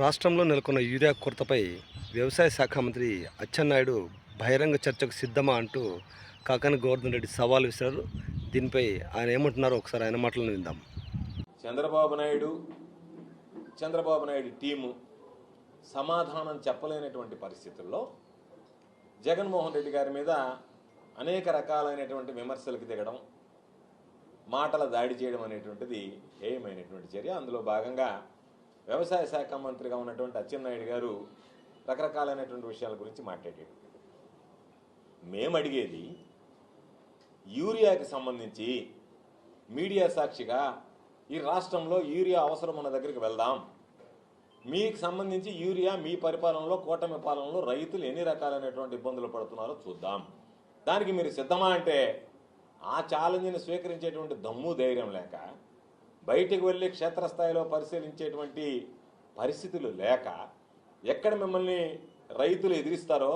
రాష్ట్రంలో నెలకొన్న యూరియా కొరతపై వ్యవసాయ శాఖ మంత్రి అచ్చెన్నాయుడు బహిరంగ చర్చకు సిద్ధమా అంటూ కాకాని గోవర్ధన్ రెడ్డి సవాల్ విసిరారు. దీనిపై ఆయన ఏమంటున్నారో ఒకసారి ఆయన మాటలను విందాం. చంద్రబాబు నాయుడు చంద్రబాబు నాయుడు టీము సమాధానం చెప్పలేనటువంటి పరిస్థితుల్లో జగన్మోహన్ రెడ్డి గారి మీద అనేక రకాలైనటువంటి విమర్శలకు దిగడం మాటల దాడి చేయడం అనేటువంటిది హేయమైనటువంటి చర్య. అందులో భాగంగా వ్యవసాయ శాఖ మంత్రిగా ఉన్నటువంటి అచ్చెన్నాయుడు గారు రకరకాలైనటువంటి విషయాల గురించి మాట్లాడాడు మేము అడిగేది యూరియాకి సంబంధించి మీడియా సాక్షిగా ఈ రాష్ట్రంలో యూరియా అవసరం ఉన్న దగ్గరికి వెళ్దాం. మీకు సంబంధించి యూరియా మీ పరిపాలనలో కూటమి పాలనలో రైతులు ఎన్ని రకాలైనటువంటి ఇబ్బందులు పడుతున్నారో చూద్దాం. దానికి మీరు సిద్ధమా అంటే ఆ ఛాలెంజ్ని స్వీకరించేటువంటి దమ్ము ధైర్యం లేక బయటికి వెళ్ళి క్షేత్రస్థాయిలో పరిశీలించేటువంటి పరిస్థితులు లేక ఎక్కడ మిమ్మల్ని రైతులు ఎదిరిస్తారో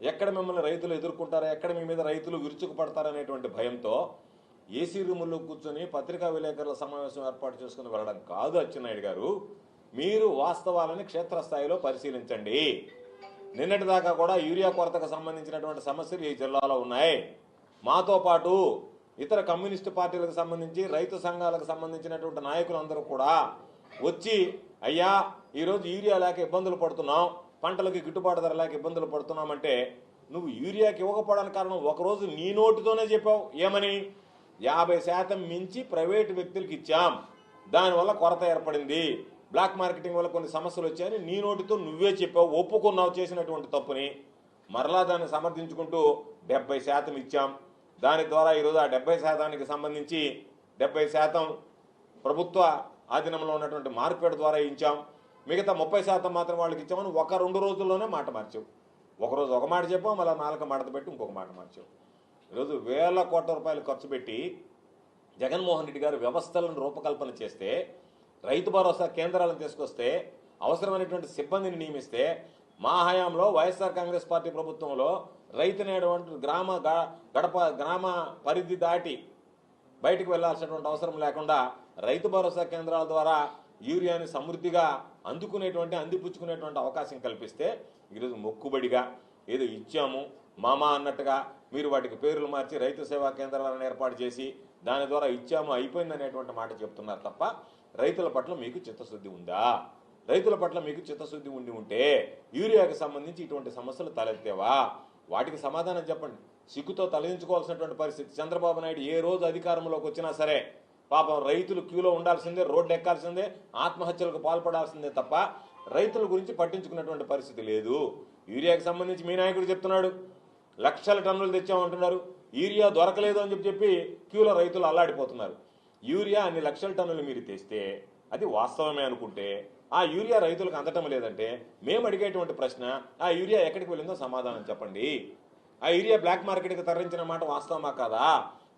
ఎక్కడ మిమ్మల్ని రైతులు ఎదుర్కొంటారో ఎక్కడ మీ మీద రైతులు విరుచుకుపడతారనేటువంటి భయంతో ఏసీ రూముల్లో కూర్చొని పత్రికా విలేకరుల సమావేశం ఏర్పాటు చేసుకుని వెళ్ళడం కాదు అచ్చెన్నాయుడు గారు. మీరు వాస్తవాలని క్షేత్రస్థాయిలో పరిశీలించండి. నిన్నటి దాకా కూడా యూరియా కొరతకు సంబంధించినటువంటి సమస్యలు ఈ జిల్లాలో ఉన్నాయి? మాతో పాటు ఇతర కమ్యూనిస్టు పార్టీలకు సంబంధించి రైతు సంఘాలకు సంబంధించినటువంటి నాయకులందరూ కూడా వచ్చి అయ్యా ఈరోజు యూరియా లేక ఇబ్బందులు పడుతున్నాం పంటలకి గిట్టుబాటు ధర లేక ఇబ్బందులు పడుతున్నామంటే నువ్వు యూరియాకి ఇవ్వకపోవడానికి కారణం ఒకరోజు నీ నోటితోనే చెప్పావు ఏమని? యాభై శాతం మించి ప్రైవేటు వ్యక్తులకు ఇచ్చాం. దానివల్ల కొరత ఏర్పడింది. బ్లాక్ మార్కెటింగ్ వల్ల కొన్ని సమస్యలు వచ్చాయని నీ నోటితో నువ్వే చెప్పావు ఒప్పుకున్నావు చేసినటువంటి తప్పుని. మరలా దాన్ని సమర్థించుకుంటూ డెబ్బై శాతం ఇచ్చాం. దాని ద్వారా ఈరోజు ఆ డెబ్బై శాతానికి సంబంధించి డెబ్బై శాతం ప్రభుత్వ ఆధీనంలో ఉన్నటువంటి మార్పిడి ద్వారా ఇచ్చాం. మిగతా ముప్పై శాతం మాత్రం వాళ్ళకి ఇచ్చామని ఒక రెండు రోజుల్లోనే మాట మార్చావు ఒక రోజు ఒక మాట చెప్పావు మళ్ళీ నాలుగు మాట పెట్టి ఇంకొక మాట మార్చావు ఈరోజు వేల కోట్ల రూపాయలు ఖర్చు పెట్టి జగన్మోహన్ రెడ్డి గారు వ్యవస్థలను రూపకల్పన చేస్తే రైతు భరోసా కేంద్రాలను తీసుకొస్తే అవసరమైనటువంటి సిబ్బందిని నియమిస్తే మా హయాంలో వైఎస్ఆర్ కాంగ్రెస్ పార్టీ ప్రభుత్వంలో రైతు అనేటువంటి గ్రామ గ- గడప గ్రామ పరిధి దాటి బయటకు వెళ్ళాల్సినటువంటి అవసరం లేకుండా రైతు భరోసా కేంద్రాల ద్వారా యూరియాని సమృద్ధిగా అందుకునేటువంటి అందిపుచ్చుకునేటువంటి అవకాశం కల్పిస్తే ఈరోజు మొక్కుబడిగా ఏదో ఇచ్చాము మామా అన్నట్టుగా మీరు వాటికి పేర్లు మార్చి రైతు సేవా కేంద్రాలను ఏర్పాటు చేసి దాని ద్వారా ఇచ్చాము అయిపోయింది మాట చెప్తున్నారు తప్ప రైతుల పట్ల మీకు చిత్తశుద్ధి ఉందా? రైతుల పట్ల మీకు చిత్తశుద్ధి ఉండి ఉంటే యూరియాకి సంబంధించి ఇటువంటి సమస్యలు తలెత్తేవా? వాటికి సమాధానం చెప్పండి. సిగ్గుతో తలదించుకోవాల్సినటువంటి పరిస్థితి. చంద్రబాబు నాయుడు ఏ రోజు అధికారంలోకి వచ్చినా సరే పాపం రైతులు క్యూలో ఉండాల్సిందే రోడ్లు ఎక్కాల్సిందే ఆత్మహత్యలకు పాల్పడాల్సిందే తప్ప రైతుల గురించి పట్టించుకున్నటువంటి పరిస్థితి లేదు. యూరియాకి సంబంధించి మీ నాయకుడు చెప్తున్నాడు లక్షల టన్నులు తెచ్చామంటున్నారు. యూరియా దొరకలేదు అని చెప్పి చెప్పి క్యూలో రైతులు అల్లాడిపోతున్నారు. యూరియా అన్ని లక్షల టన్నులు మీరు తెస్తే అది వాస్తవమే అనుకుంటే ఆ యూరియా రైతులకు అందటం లేదంటే మేము అడిగేటువంటి ప్రశ్న ఆ యూరియా ఎక్కడికి వెళ్ళిందో సమాధానం చెప్పండి. ఆ యూరియా బ్లాక్ మార్కెట్కి తరలించిన మాట వాస్తవమా కాదా?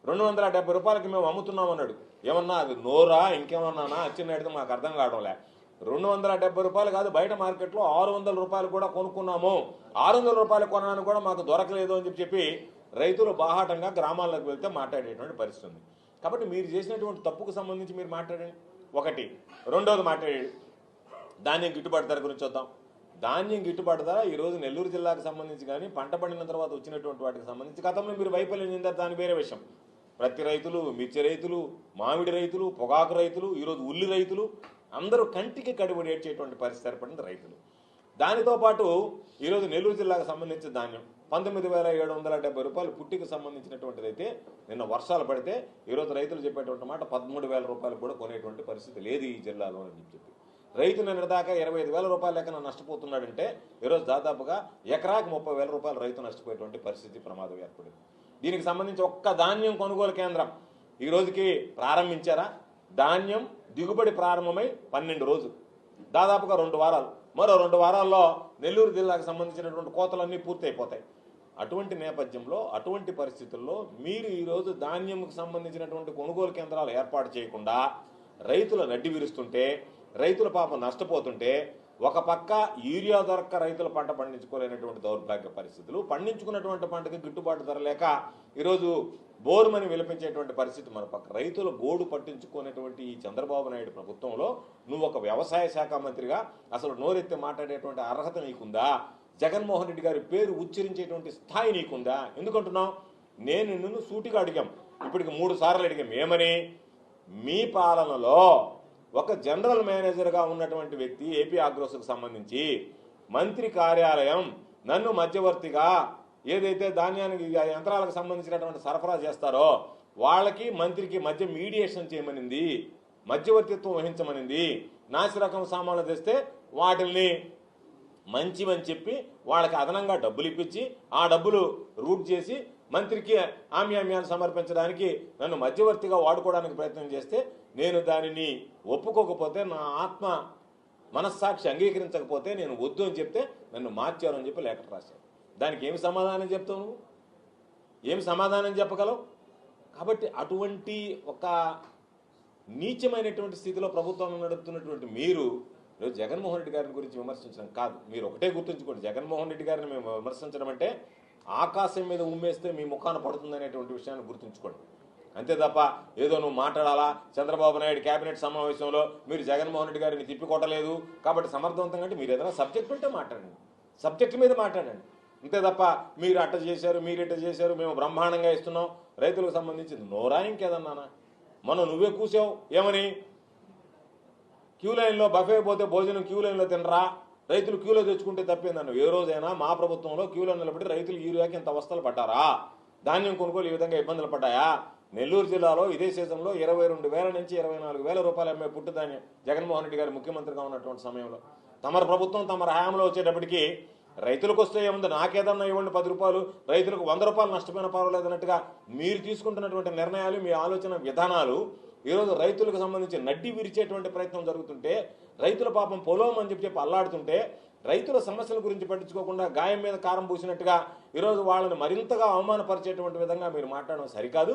రెండు వందల డెబ్బై రూపాయలకి మేము అమ్ముతున్నాం అన్నాడు ఏమన్నా అది నోరా ఇంకేమన్నానా? అచ్చినడితే మాకు అర్థం కావడంలే. రెండు వందల డెబ్బై రూపాయలు కాదు బయట మార్కెట్లో ఆరు వందల రూపాయలు కూడా కొనుక్కున్నాము. ఆరు వందల రూపాయలు కొనడానికి కూడా మాకు దొరకలేదు అని చెప్పి చెప్పి రైతులు బాహాటంగా గ్రామాలకు వెళ్తే మాట్లాడేటువంటి పరిస్థితి ఉంది. కాబట్టి మీరు చేసినటువంటి తప్పుకు సంబంధించి మీరు మాట్లాడండి. ఒకటి. రెండోది మాట్లాడాడు. ధాన్యం గిట్టుబాటు ధర గురించి చూద్దాం. ధాన్యం గిట్టుబాటు ధర ఈరోజు నెల్లూరు జిల్లాకు సంబంధించి కానీ పంట పండిన తర్వాత వచ్చినటువంటి వాటికి సంబంధించి గతంలో మీరు వైఫల్యం చెందారు దాని వేరే విషయం. ప్రతి రైతులు మిర్చి రైతులు మామిడి రైతులు పొగాకు రైతులు ఈరోజు ఉల్లి రైతులు అందరూ కంటికి కడిబడి ఏడ్చేటువంటి పరిస్థితి ఏర్పడింది రైతులు. దానితో పాటు ఈరోజు నెల్లూరు జిల్లాకు సంబంధించిన ధాన్యం పంతొమ్మిది వేల ఏడు వందల డెబ్బై రూపాయలు పుట్టికి సంబంధించినటువంటిది అయితే నిన్న వర్షాలు పడితే ఈరోజు రైతులు చెప్పేటువంటి మాట పదమూడు వేల రూపాయలు కూడా కొనేటువంటి పరిస్థితి లేదు ఈ జిల్లాలో అని చెప్పి. రైతు నిన్న దాకా ఇరవై ఐదు వేల రూపాయల లెక్కన నష్టపోతున్నాడంటే ఈరోజు దాదాపుగా ఎకరాకి ముప్పై వేల రూపాయలు రైతు నష్టపోయేటువంటి పరిస్థితి ప్రమాదం ఏర్పడింది. దీనికి సంబంధించి ఒక్క ధాన్యం కొనుగోలు కేంద్రం ఈ రోజుకి ప్రారంభించారా? ధాన్యం దిగుబడి ప్రారంభమై పన్నెండు రోజులు. దాదాపుగా రెండు వారాలు. మరో రెండు వారాల్లో నెల్లూరు జిల్లాకు సంబంధించినటువంటి కోతలన్నీ పూర్తయిపోతాయి. అటువంటి నేపథ్యంలో అటువంటి పరిస్థితుల్లో మీరు ఈరోజు ధాన్యంకు సంబంధించినటువంటి కొనుగోలు కేంద్రాలు ఏర్పాటు చేయకుండా రైతుల నడ్డి విరుస్తుంటే రైతుల పాపం నష్టపోతుంటే ఒక పక్క యూరియా దొరక్క రైతులు పంట పండించుకోలేనటువంటి దౌర్భాగ్య పరిస్థితులు పండించుకున్నటువంటి పంటకి గిట్టుబాటు ధర లేక ఈరోజు బోరుమని విలపించేటువంటి పరిస్థితి మన పక్క. రైతుల గోడు పట్టించుకునేటువంటి ఈ చంద్రబాబు నాయుడు ప్రభుత్వంలో నువ్వు ఒక వ్యవసాయ శాఖ మంత్రిగా అసలు నోరెత్తి మాట్లాడేటువంటి అర్హత నీకుందా? జగన్మోహన్ రెడ్డి గారి పేరు ఉచ్చరించేటువంటి స్థాయి నీకుందా? ఎందుకంటున్నావు? నేను నిన్ను సూటిగా అడిగాం. ఇప్పటికి మూడు సార్లు అడిగాం. ఏమని? మీ పాలనలో ఒక జనరల్ మేనేజర్గా ఉన్నటువంటి వ్యక్తి ఏపీ ఆగ్రోస్కు సంబంధించి మంత్రి కార్యాలయం నన్ను మధ్యవర్తిగా ఏదైతే ధాన్యానికి ఆ యంత్రాలకు సంబంధించినటువంటి సరఫరా చేస్తారో వాళ్ళకి మంత్రికి మధ్య మీడియేషన్ చేయమనింది మధ్యవర్తిత్వం వహించమనింది నాసి రకం సామాన్లు తెస్తే వాటిల్ని మంచివని చెప్పి వాళ్ళకి అదనంగా డబ్బులు ఇప్పించి ఆ డబ్బులు రూట్ చేసి మంత్రికి ఆమ్యామ్యాన్ని సమర్పించడానికి నన్ను మధ్యవర్తిగా వాడుకోవడానికి ప్రయత్నం చేస్తే నేను దానిని ఒప్పుకోకపోతే నా ఆత్మ మనస్సాక్షి అంగీకరించకపోతే నేను వద్దు అని చెప్తే నన్ను మార్చారు అని చెప్పి లేఖ రాశారు. దానికి ఏమి సమాధానం చెప్తావు నువ్వు? ఏమి సమాధానం చెప్పగలవు? కాబట్టి అటువంటి ఒక నీచమైనటువంటి స్థితిలో ప్రభుత్వం నడుపుతున్నటువంటి మీరు జగన్మోహన్ రెడ్డి గారిని గురించి విమర్శించడం కాదు. మీరు ఒకటే గుర్తుంచుకోండి. జగన్మోహన్ రెడ్డి గారిని మేము విమర్శించడం అంటే ఆకాశం మీద ఉమ్మేస్తే మీ ముఖాన పడుతుంది అనేటువంటి విషయాన్ని గుర్తుంచుకోండి. అంతే తప్ప ఏదో నువ్వు మాట్లాడాలా? చంద్రబాబు నాయుడు కేబినెట్ సమావేశంలో మీరు జగన్మోహన్ రెడ్డి గారిని తిప్పికొట్టలేదు కాబట్టి సమర్థవంతంగా అంటే మీరు ఏదైనా సబ్జెక్ట్ ఉంటే మాట్లాడండి. సబ్జెక్ట్ మీద మాట్లాడండి. అంతే తప్ప మీరు అట్ట చేశారు మీరు ఇట్ట చేశారు మేము బ్రహ్మాండంగా ఇస్తున్నాం. రైతులకు సంబంధించి నోరా ఇంకేదన్నానా మనం నువ్వే కూసావు. ఏమని? క్యూ లైన్లో బఫే పోతే భోజనం క్యూ లైన్లో తినరా? రైతులు క్యూలో తెచ్చుకుంటే తప్పిందన్న ఏ రోజైనా మా ప్రభుత్వంలో క్యూలో నిలబడి రైతులు యూరియాకి ఇంత అవస్థలు పడ్డారా? ధాన్యం కొనుగోలు ఈ విధంగా ఇబ్బందులు పడ్డాయా? నెల్లూరు జిల్లాలో ఇదే సీజన్లో ఇరవై రెండు వేల నుంచి ఇరవై నాలుగు వేల రూపాయలు అమ్మే పుట్టు ధాన్యం జగన్మోహన్ రెడ్డి గారు ముఖ్యమంత్రిగా ఉన్నటువంటి సమయంలో. తమ ప్రభుత్వం తమ హయాంలో వచ్చేటప్పటికి రైతులకు వస్తే ఏముంది? నాకేదన్నా ఇవ్వండి పది రూపాయలు రైతులకు వంద రూపాయలు నష్టపోయిన పర్వాలేదు అన్నట్టుగా మీరు తీసుకుంటున్నటువంటి నిర్ణయాలు మీ ఆలోచన విధానాలు ఈరోజు రైతులకు సంబంధించి నడ్డి విరిచేటువంటి ప్రయత్నం జరుగుతుంటే రైతుల పాపం పొలం అని చెప్పి చెప్పి అల్లాడుతుంటే రైతుల సమస్యల గురించి పట్టించుకోకుండా గాయం మీద కారం పూసినట్టుగా ఈరోజు వాళ్ళని మరింతగా అవమానపరిచేటువంటి విధంగా మీరు మాట్లాడడం సరికాదు.